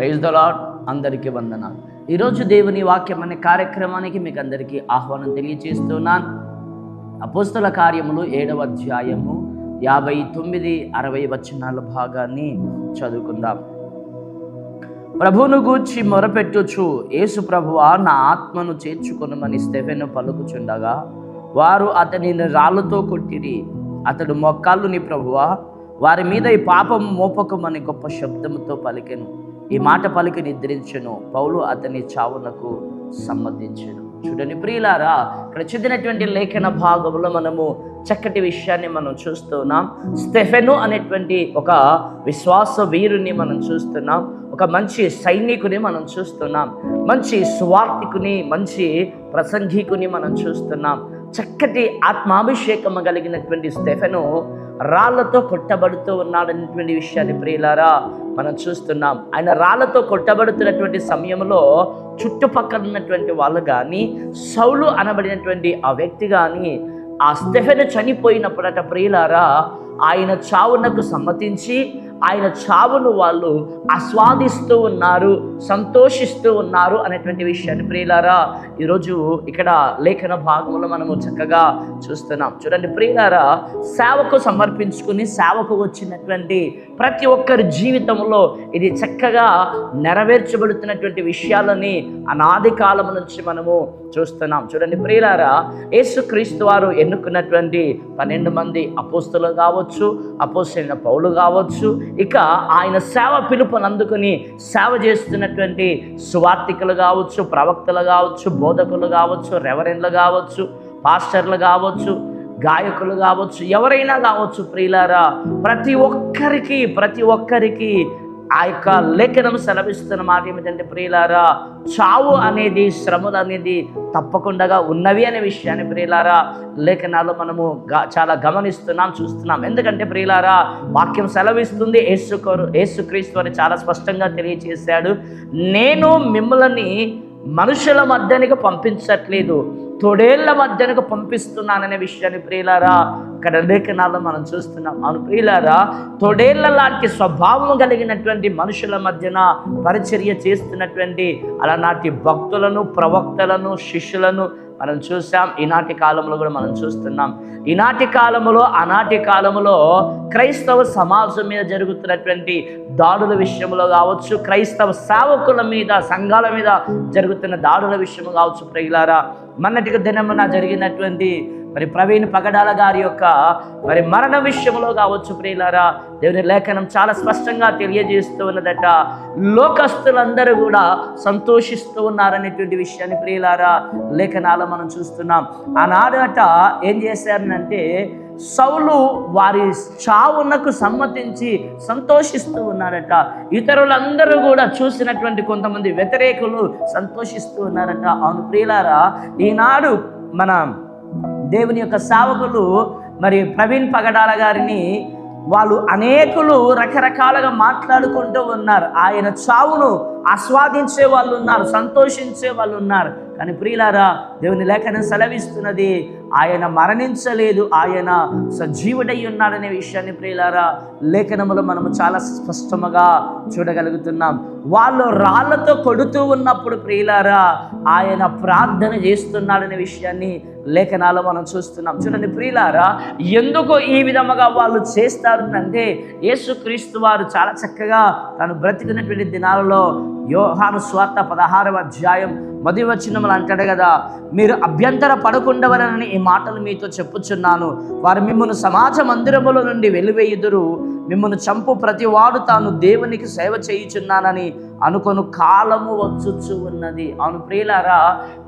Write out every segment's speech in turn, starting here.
Praise the lord అందరికీ వందనాలు. ఈరోజు దేవుని వాక్యం అనే కార్యక్రమానికి మీకు అందరికీ ఆహ్వానం తెలియజేస్తున్నాను. అపోస్తల కార్యములు ఏడవ అధ్యాయము యాభై తొమ్మిది అరవై వచనాల భాగాన్ని చదువుకుందాం. ప్రభువును గూర్చి మొరపెట్టుచు యేసు ప్రభువా నా ఆత్మను చేర్చుకొనమని స్టెఫెను పలుకుచుండగా వారు అతనిని రాళ్ళతో కొట్టిరి. అతడు మొక్కాళ్ళుని ప్రభువా వారి మీద ఈ పాపం మోపకమని గొప్ప శబ్దముతో పలికెను. ఈ మాట పలికి నిద్రించెను. పౌలు అతని చావునకు సమ్మతించెను. చూడని ప్రియులారా ఇక్కడ చదివినటువంటి లేఖన భాగంలో మనము చక్కటి విషయాన్ని మనం చూస్తున్నాం. స్టెఫెను అనేటువంటి ఒక విశ్వాస వీరుని మనం చూస్తున్నాం. ఒక మంచి సైనికుని మనం చూస్తున్నాం. మంచి సువార్థికుని మంచి ప్రసంగికుని మనం చూస్తున్నాం. చక్కటి ఆత్మాభిషేకం కలిగినటువంటి స్టెఫెను రాళ్ళతో కొట్టబడుతూ ఉన్నాడనేటువంటి విషయాన్ని ప్రియులారా మనం చూస్తున్నాం. ఆయన రాళ్ళతో కొట్టబడుతున్నటువంటి సమయంలో చుట్టుపక్కల ఉన్నటువంటి వాళ్ళు కానీ సౌలు అనబడినటువంటి ఆ వ్యక్తి కానీ ఆ స్టెఫెన్ చనిపోయినప్పుడట ప్రియులారా ఆయన చావునకు సమ్మతించి ఆయన చావును వాళ్ళు ఆస్వాదిస్తూ ఉన్నారు సంతోషిస్తూ ఉన్నారు అనేటువంటి విషయాన్ని ప్రియులారా ఈరోజు ఇక్కడ లేఖన భాగంలో మనము చక్కగా చూస్తున్నాం. చూడండి ప్రియులారా సేవకు సమర్పించుకుని సేవకు వచ్చినటువంటి ప్రతి ఒక్కరి జీవితంలో ఇది చక్కగా నెరవేర్చబడుతున్నటువంటి విషయాలని అనాది కాలం నుంచి మనము చూస్తున్నాం. చూడండి ప్రియులారా యేసుక్రీస్తు వారు ఎన్నుకున్నటువంటి పన్నెండు మంది అపోస్తులు కావచ్చు అపోస్తులైన పౌలు కావచ్చు ఇక ఆయన సేవ పిలుపును అందుకుని సేవ చేస్తున్నటువంటి సువార్థికులు కావచ్చు ప్రవక్తలు కావచ్చు బోధకులు కావచ్చు రెవరెండ్లు కావచ్చు పాస్టర్లు కావచ్చు గాయకులు కావచ్చు ఎవరైనా కావచ్చు ప్రియులారా ప్రతి ఒక్కరికి ప్రతి ఒక్కరికి ఆ యొక్క లేఖనం సెలవిస్తున్న మాట ఏమిటంటే ప్రియులారా చావు అనేది శ్రమలు అనేది తప్పకుండా ఉన్నవి అనే విషయాన్ని ప్రియులారా లేఖనాలు మనము చాలా గమనిస్తున్నాం చూస్తున్నాం. ఎందుకంటే ప్రియులారా వాక్యం సెలవిస్తుంది యేసుకరు యేసుక్రీస్తు అని చాలా స్పష్టంగా తెలియజేశాడు నేను మిమ్మల్ని మనుషుల మధ్యనికి పంపించట్లేదు. తొడేళ్ళ మధ్యనకు పంపిస్తున్నాననే విషయాన్ని ప్రియులారా ఇక్కడ లేఖనాల్లో మనం చూస్తున్నాం. అవును ప్రియులారా తొడేళ్ళ లాంటి స్వభావం కలిగినటువంటి మనుషుల మధ్యన పరిచర్య చేస్తున్నటువంటి అలనాటి భక్తులను ప్రవక్తలను శిష్యులను మనం చూసాం ఈనాటి కాలంలో కూడా మనం చూస్తున్నాం. ఈనాటి కాలంలో ఆనాటి కాలంలో క్రైస్తవ సమాజం మీద జరుగుతున్నటువంటి దాడుల విషయంలో కావచ్చు క్రైస్తవ సేవకుల మీద సంఘాల మీద జరుగుతున్న దాడుల విషయం కావచ్చు ప్రజలారా మొన్నటికి దినమున జరిగినటువంటి మరి ప్రవీణ్ పగడాల గారి యొక్క మరి మరణ విషయంలో కావచ్చు ప్రియులారా దేవుని లేఖనం చాలా స్పష్టంగా తెలియజేస్తూ ఉన్నదట. లోకస్తులందరూ కూడా సంతోషిస్తూ ఉన్నారనేటువంటి విషయాన్ని ప్రియులారా లేఖనాలు మనం చూస్తున్నాం. ఆనాడట ఏం చేశారనంటే సౌలు వారి చావునకు సమ్మతించి సంతోషిస్తూ ఉన్నారట. ఇతరులందరూ కూడా చూసినటువంటి కొంతమంది వ్యతిరేకులు సంతోషిస్తూ ఉన్నారట. అవును ప్రియులారా ఈనాడు మన దేవుని యొక్క సేవకులు మరి ప్రవీణ్ పగడాల గారిని వాళ్ళు అనేకులు రకరకాలుగా మాట్లాడుకుంటూ ఉన్నారు. ఆయన చావును ఆస్వాదించే వాళ్ళు ఉన్నారు సంతోషించే వాళ్ళు ఉన్నారు. కానీ ప్రియులారా దేవుని లేఖనం సెలవిస్తున్నది ఆయన మరణించలేదు ఆయన సజీవుడై ఉన్నాడనే విషయాన్ని ప్రియులారా లేఖనములో మనము చాలా స్పష్టముగా చూడగలుగుతున్నాం. వాళ్ళు రాళ్ళతో కొడుతూ ఉన్నప్పుడు ప్రియులారా ఆయన ప్రార్థన చేస్తున్నాడనే విషయాన్ని లేఖనాలు మనం చూస్తున్నాం. చూడండి ప్రియులారా ఎందుకు ఈ విధముగా వాళ్ళు చేస్తారు అంటే యేసుక్రీస్తు వారు చాలా చక్కగా తను బ్రతికినటువంటి దినాలలో యోహాను స్వార్థ పదహారవ అధ్యాయం మొదటి వచ్చినములు అంటాడు కదా మీరు అభ్యంతర పడకుండవలనని ఈ మాటలు మీతో చెప్పుచున్నాను. వారు మిమ్మల్ని సమాజ మందిరముల నుండి వెలివేయుదురు మిమ్మల్ని చంపు ప్రతి వాడు తాను దేవునికి సేవ చేయుచున్నానని అనుకొను కాలము వచ్చుచు ఉన్నది. అవును ప్రియులారా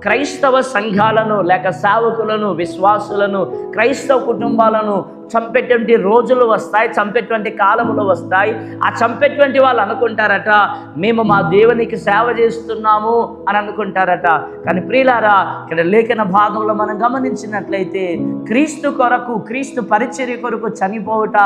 క్రైస్తవ సంఘాలను లేక సేవకులను విశ్వాసులను క్రైస్తవ కుటుంబాలను చంపేటువంటి రోజులు వస్తాయి చంపేటువంటి కాలములు వస్తాయి. ఆ చంపేటువంటి వాళ్ళు అనుకుంటారట మేము మా దేవునికి సేవ చేస్తున్నాము అని అనుకుంటారట. కానీ ప్రియులారా ఇక్కడ లేఖన భాగంలో మనం గమనించినట్లయితే క్రీస్తు కొరకు క్రీస్తు పరిచర్య కొరకు చనిపోవుట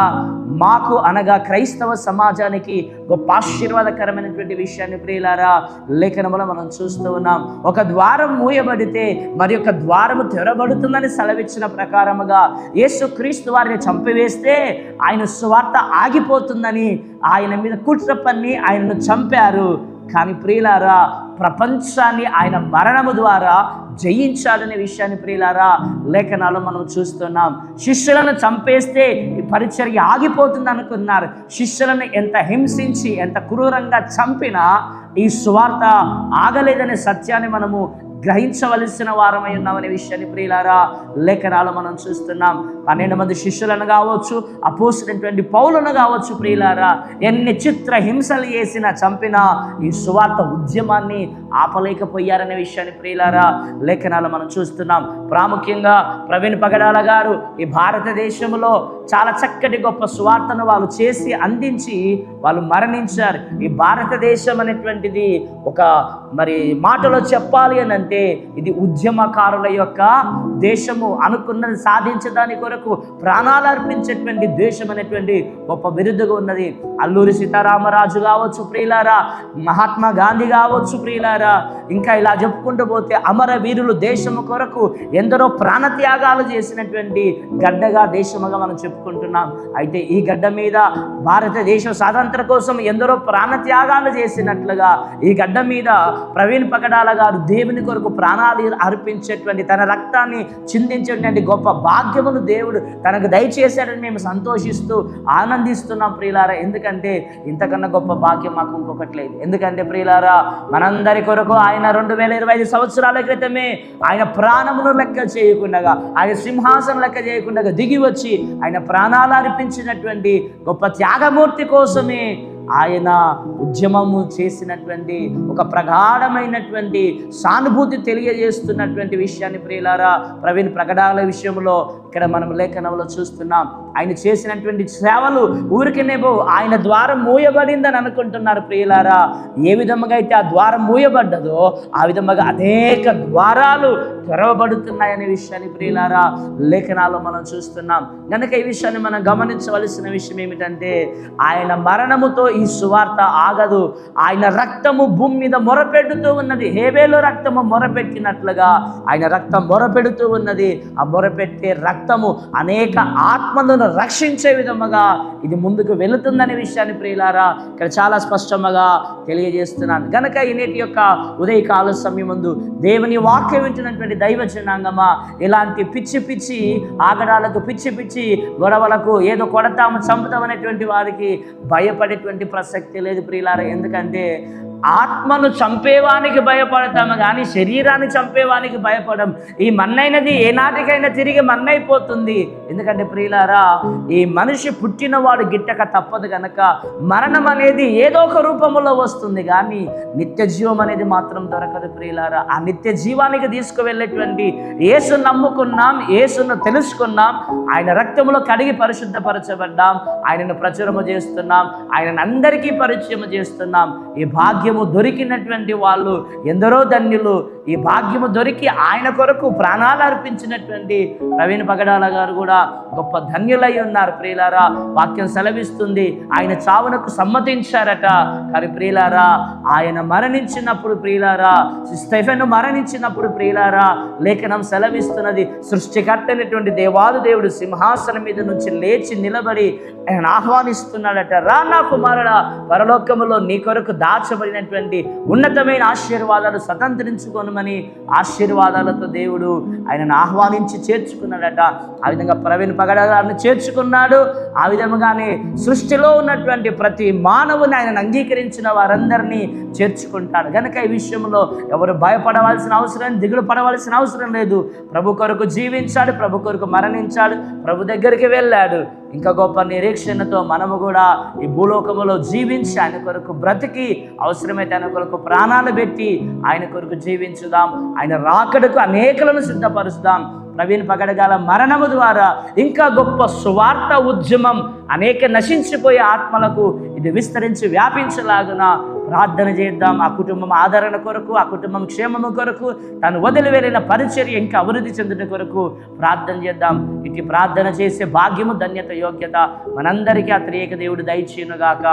మాకు అనగా క్రైస్తవ సమాజానికి గొప్ప ఆశీర్వాదకరమైనటువంటి విషయాన్ని ప్రియులారా లేఖనములో మనం చూస్తూ ఉన్నాం. ఒక ద్వారం మూయబడితే మరి యొక్క ద్వారము తెరబడుతుందని సెలవిచ్చిన ప్రకారముగా యేసు క్రీస్తు వారిని చంపివేస్తే ఆయన స్వార్థ ఆగిపోతుందని ఆయన మీద కుట్ర పన్ని ఆయనను చంపారు. కానీ ప్రియులారా ప్రపంచాన్ని ఆయన మరణము ద్వారా జయించాలనే విషయాన్ని ప్రియులారా లేఖనాలు మనం చూస్తున్నాం. శిష్యులను చంపేస్తే ఈ పరిచర్య ఆగిపోతుంది అనుకున్నారు. శిష్యులను ఎంత హింసించి ఎంత క్రూరంగా చంపినా ఈ స్వార్థ ఆగలేదనే సత్యాన్ని మనము గ్రహించవలసిన వారమై ఉన్నామనే విషయాన్ని ప్రియులారా లేఖనాలు మనం చూస్తున్నాం. పన్నెండు మంది శిష్యులను కావచ్చు అపోసినటువంటి పౌలను కావచ్చు ప్రియులారా ఎన్ని చిత్ర హింసలు చేసినా చంపిన ఈ సువార్త ఉద్యమాన్ని ఆపలేకపోయారనే విషయాన్ని ప్రియులారా లేఖనాలు మనం చూస్తున్నాం. ప్రాముఖ్యంగా ప్రవీణ్ పగడాల గారు ఈ భారతదేశంలో చాలా చక్కటి గొప్ప సువార్తను వాళ్ళు చేసి అందించి వాళ్ళు మరణించారు. ఈ భారతదేశం అనేటువంటిది ఒక మరి మాటలో చెప్పాలి అని అంటే ఇది ఉద్యమకారుల యొక్క దేశము అనుకున్నది సాధించడాని కొరకు ప్రాణాలు అర్పించేటువంటి దేశం అనేటువంటి గొప్ప బిరుదుగా ఉన్నది. అల్లూరి సీతారామరాజు కావచ్చు ప్రియులారా మహాత్మా గాంధీ కావచ్చు ప్రియులారా ఇంకా ఇలా చెప్పుకుంటూ పోతే అమర వీరులు దేశము కొరకు ఎందరో ప్రాణత్యాగాలు చేసినటువంటి గడ్డగా దేశముగా మనం చెప్పుకుంటున్నాం. అయితే ఈ గడ్డ మీద భారతదేశం స్వాతంత్ర కోసం ఎందరో ప్రాణత్యాగాలు చేసినట్లుగా ఈ గడ్డ మీద ప్రవీణ్ పకడాల గారు దేవుని కొరకు ప్రాణాలు అర్పించేటువంటి తన రక్తాన్ని చిందించేటువంటి గొప్ప భాగ్యమును దేవుడు తనకు దయచేశాడని మేము సంతోషిస్తూ ఆనందిస్తున్నాం ప్రియులారా. ఎందుకంటే ఇంతకన్నా గొప్ప భాగ్యం మాకు ఇంకొకటి లేదు. ఎందుకంటే ప్రియులారా మనందరి కొరకు ఆయన రెండు వేల ఇరవై ఐదు సంవత్సరాల క్రితమే ఆయన ప్రాణమును లెక్క చేయకుండా ఆయన సింహాసనం లెక్క చేయకుండా దిగి వచ్చి ఆయన ప్రాణాలు అర్పించినటువంటి గొప్ప త్యాగమూర్తి కోసమే ఆయన ఉద్యమము చేసినటువంటి ఒక ప్రగాఢమైనటువంటి సానుభూతి తెలియజేస్తున్నటువంటి విషయాన్ని ప్రియులారా ప్రవీణ్ ప్రకటాల విషయంలో ఇక్కడ మనం లేఖనంలో చూస్తున్నాం. ఆయన చేసినటువంటి సేవలు ఊరికినేబో ఆయన ద్వారం మూయబడిందని అనుకుంటున్నారు ప్రియులారా. ఏ విధముగా అయితే ఆ ద్వారం మూయబడ్డదో ఆ విధముగా అనేక ద్వారాలు తెరవబడుతున్నాయనే విషయాన్ని ప్రియులారా లేఖనాల్లో మనం చూస్తున్నాం. కనుక ఈ విషయాన్ని మనం గమనించవలసిన విషయం ఏమిటంటే ఆయన మరణముతో ఈ సువార్త ఆగదు. ఆయన రక్తము భూమి మీద మొరపెడుతూ ఉన్నది. హేబేలో రక్తము మొరపెట్టినట్లుగా ఆయన రక్తం మొరపెడుతూ ఉన్నది. ఆ మొరపెట్టే రక్తము అనేక ఆత్మలను రక్షించే విధముగా ఇది ముందుకు వెళుతుందనే విషయాన్ని ప్రియులారా ఇక్కడ చాలా స్పష్టముగా తెలియజేస్తున్నాను. గనక ఈ నేటి యొక్క ఉదయకాల సమయం ముందు దేవుని వాక్యం వింటున్నటువంటి దైవ జనాంగమా ఇలాంటి పిచ్చి పిచ్చి ఆగడాలకు పిచ్చి పిచ్చి గొడవలకు ఏదో కొడతాము చంపుతామనేటువంటి వారికి భయపడేటువంటి ప్రసక్తి లేదు ప్రియులారా. ఎందుకంటే ఆత్మను చంపేవానికి భయపడతాము కానీ శరీరాన్ని చంపేవానికి భయపడం. ఈ మన్నైనది ఏనాటికైనా తిరిగి మన్నైపోతుంది. ఎందుకంటే ప్రియులారా ఈ మనిషి పుట్టినవాడు గిట్టక తప్పదు కనుక మరణం అనేది ఏదో ఒక రూపంలో వస్తుంది కానీ నిత్య జీవం అనేది మాత్రం దొరకదు ప్రియులారా. ఆ నిత్య జీవానికి తీసుకువెళ్ళేటువంటి యేసు నమ్ముకున్నాం యేసును తెలుసుకున్నాం. ఆయన రక్తంలో కడిగి పరిశుద్ధపరచబడ్డాం. ఆయనను ప్రచురము చేస్తున్నాం. ఆయనను అందరికీ పరిచయం చేస్తున్నాం. ఈ భాగ్యము దొరికినటువంటి వాళ్ళు ఎందరో ధన్యులు ఈ భాగ్యము దొరికి ఆయన కొరకు ప్రాణాలు అర్పించినటువంటి ప్రవీణ్ పగడాల గారు కూడా గొప్ప ధన్యులై ఉన్నారు ప్రియులారా. వాక్యం సెలవిస్తుంది. ఆయన చావునకు సమ్మతించారట. కానీ ప్రియులారా ఆయన మరణించినప్పుడు ప్రియులారా స్టెఫెన్ మరణించినప్పుడు ప్రియులారా లేఖనం సెలవిస్తున్నది. సృష్టికర్త దేవాదు దేవుడు సింహాసనం మీద నుంచి లేచి నిలబడి ఆయన ఆహ్వానిస్తున్నాడట. రా నా కుమారుడా పరలోకములో నీ కొరకు దాచబడినటువంటి ఉన్నతమైన ఆశీర్వాదాలు స్వతంత్రించుకొని ఉందని ఆశీర్వాదాలతో దేవుడు ఆయనను ఆహ్వానించి చేర్చుకున్నాడట. ఆ విధంగా ప్రవీణ్ పగడాలను చేర్చుకున్నాడు. ఆ విధముగానే సృష్టిలో ఉన్నటువంటి ప్రతి మానవుని ఆయన అంగీకరించిన వారందరినీ చేర్చుకుంటాడు. కనుక ఈ విషయంలో ఎవరు భయపడవలసిన అవసరం దిగులు పడవలసిన అవసరం లేదు. ప్రభు కొరకు జీవించాడు ప్రభు కొరకు మరణించాడు ప్రభు దగ్గరికి వెళ్ళాడు. ఇంకా గొప్ప నిరీక్షణతో మనము కూడా ఈ భూలోకములో జీవించి ఆయన కొరకు బ్రతికి అవసరమైతే ఆయన కొరకు ప్రాణాలు పెట్టి ఆయన కొరకు జీవించుదాం. ఆయన రాకడకు అనేకలను సిద్ధపరుస్తాం. ప్రవీణ్ పగడగాల మరణము ద్వారా ఇంకా గొప్ప సువార్త ఉద్యమం అనేక నశించిపోయే ఆత్మలకు ఇది విస్తరించి వ్యాపించలాగున ప్రార్థన చేద్దాం. ఆ కుటుంబం ఆదరణ కొరకు ఆ కుటుంబం క్షేమము కొరకు తను వదిలి వెళ్ళిన పరిచర్య ఇంకా అభివృద్ధి చెందిన కొరకు ప్రార్థన చేద్దాం. ఇటు ప్రార్థన చేసే భాగ్యము ధన్యత యోగ్యత మనందరికీ ఆ త్రియేక దేవుడు దయచేయునుగాక.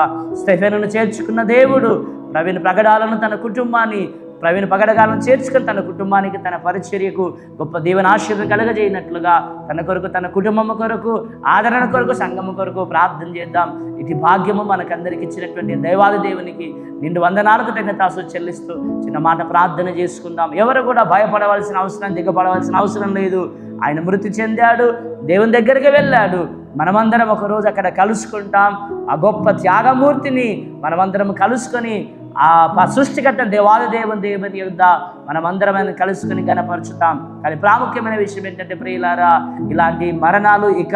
స్టెఫెన్ను చేర్చుకున్న దేవుడు ప్రవీణ్ ప్రగడాలను తన కుటుంబాన్ని ప్రవీణ్ పగడగాలను చేర్చుకొని తన కుటుంబానికి తన పరిచర్యకు గొప్ప దేవుని ఆశీర్వం కలగజేయనట్లుగా తన కొరకు తన కుటుంబం కొరకు ఆదరణ కొరకు సంఘం కొరకు ప్రార్థన చేద్దాం. ఇది భాగ్యము మనకందరికి ఇచ్చినటువంటి దైవాది దేవునికి నిండు వందనాలకు తగిన తాసు చెల్లిస్తూ చిన్న మాట ప్రార్థన చేసుకుందాం. ఎవరు కూడా భయపడవలసిన అవసరం దిగపడవలసిన అవసరం లేదు. ఆయన మృతి చెందాడు దేవుని దగ్గరికి వెళ్ళాడు. మనమందరం ఒకరోజు అక్కడ కలుసుకుంటాం. ఆ గొప్ప త్యాగమూర్తిని మనమందరం కలుసుకొని ఆ ప- సృష్టికర్త దేవాది దేవుని దేవుని యుద్ధ మనమందరం ఆయన కలుసుకొని గనపరుచుతాం కానీ ప్రాముఖ్యమైన విషయం ఏంటంటే ప్రియులారా ఇలాంటి మరణాలు ఇక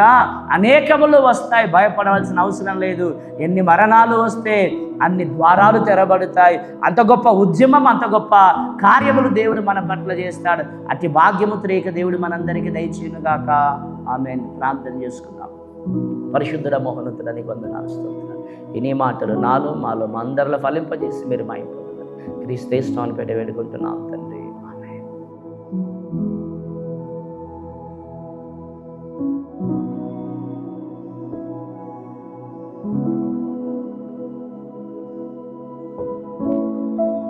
అనేకములు వస్తాయి. భయపడవలసిన అవసరం లేదు. ఎన్ని మరణాలు వస్తే అన్ని ద్వారాలు తెరబడతాయి. అంత గొప్ప ఉద్యమం అంత గొప్ప కార్యములు దేవుడు మన పట్ల చేస్తాడు. అతి భాగ్యము త్రేక దేవుడు మనందరికీ దయచేయునుగాక. ఆమె ప్రార్థన చేసుకుందాం. పరిశుద్ధుడ మోహనతుడని వందనాలు స్తోత్రాలు. ఇని మాటలు నాలో మాలో మా అందరిలో ఫలింపజేసి మీరు మా ఇంట్లో క్రీస్తేస్తాను పెట్టి వేడుకుంటున్నాం తండ్రి.